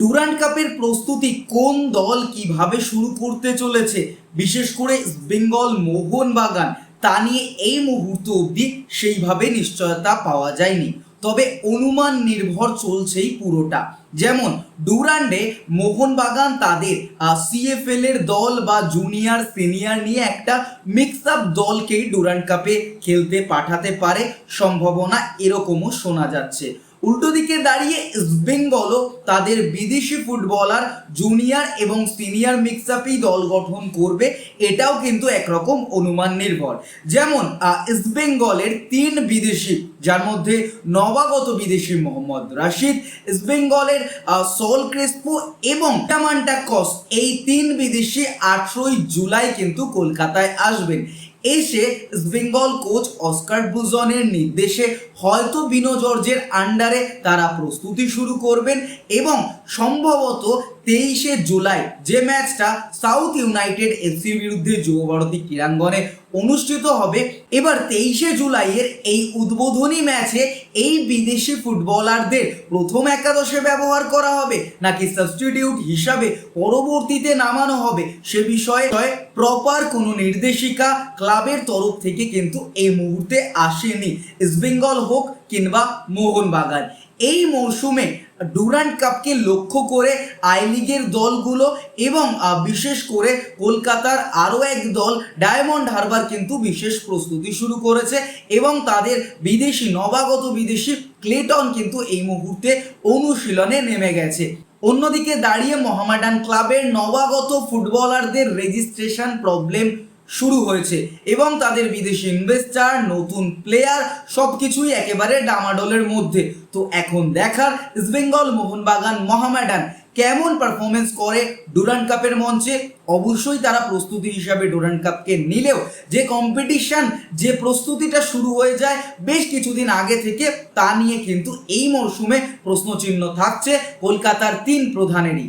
Durand কাপের প্রস্তুতি কোন দল কীভাবে শুরু করতে চলেছে? বিশেষ করে বেঙ্গল মোহনবাগান তা নিয়ে এই মুহূর্ত অবধি সেইভাবে নিশ্চয়তা পাওয়া যায়নি। তবে অনুমান নির্ভর চলছেই পুরোটা। যেমন ডুরান্ডে মোহনবাগান তাদের সিএফএল এর দল বা জুনিয়র, সিনিয়র নিয়ে একটা মিক্স আপ দলকেই ডুরান্ড কাপে খেলতে পাঠাতে পারে। সম্ভাবনা এরকমও শোনা যাচ্ছে। উল্টো দিকে দাঁড়িয়ে বেঙ্গলও তাদের বিদেশি ফুটবলার জুনিয়র এবং সিনিয়র মিক্স আপেই দল গঠন করবে, এটাও কিন্তু একরকম অনুমান নির্ভর। যেমন ইস্টবেঙ্গলের তিন বিদেশি, যার মধ্যে নবাগত বিদেশি মোহাম্মদ রাশিদ ইস্টবেঙ্গলের সল ক্রেসপো এবং টামান্টা কস, এই তিন বিদেশি আঠেরোই জুলাই কিন্তু কলকাতায় আসবেন। এসে বেঙ্গল কোচ অস্কার বুজনের নির্দেশে হয়তো বিনো জর্জের আন্ডারে তারা প্রস্তুতি শুরু করবেন এবং সম্ভবত তেইশে জুলাই যে ম্যাচটা সাউথ ইউনাইটেড এফসির বিরুদ্ধে যুবভারতী ক্রীড়াঙ্গনে অনুষ্ঠিত হবে, এবার তেইশে জুলাইয়ের এই উদ্বোধনী ম্যাচে এই বিদেশি ফুটবলারদের প্রথম একাদশে ব্যবহার করা হবে, নাকি সাবস্টিটিউট হিসাবে পরবর্তীতে নামানো হবে, সে বিষয়ে প্রপার কোনো নির্দেশিকা ক্লাবের তরফ থেকে কিন্তু এই মুহূর্তে আসেনি। ইস্টবেঙ্গল হোক কিংবা মোহনবাগান। এই মরশুমে ডুরান্ড কাপকে লক্ষ্য করে আই লিগের দলগুলো এবং বিশেষ করে কলকাতার আরও এক দল, ডায়মন্ড হারবার কিন্তু বিশেষ প্রস্তুতি শুরু করেছে এবং তাদের বিদেশি, নবাগত বিদেশি ক্লেটন কিন্তু এই মুহূর্তে অনুশীলনে নেমে গেছে। অন্যদিকে দাঁড়িয়ে মোহামেডান ক্লাবের নবাগত ফুটবলারদের রেজিস্ট্রেশন প্রবলেম শুরু হয়েছে এবং তাদের বিদেশি ইনভেস্টার নতুন প্লেয়ার সব কিছুই একেবারে ডামাডোলের মধ্যে। তো এখন দেখার ইস্টবেঙ্গল মোহনবাগান মোহামেডান কেমন পারফরমেন্স করে ডুরান্ড কাপের মঞ্চে? অবশ্যই তারা প্রস্তুতি হিসাবে ডুরান্ড কাপকে নিলেও যে কম্পিটিশন যে প্রস্তুতিটা শুরু হয়ে যায় বেশ কিছুদিন আগে থেকে, তা নিয়ে কিন্তু এই মরশুমে প্রশ্নচিহ্ন থাকছে। কলকাতার তিন প্রধানেরই।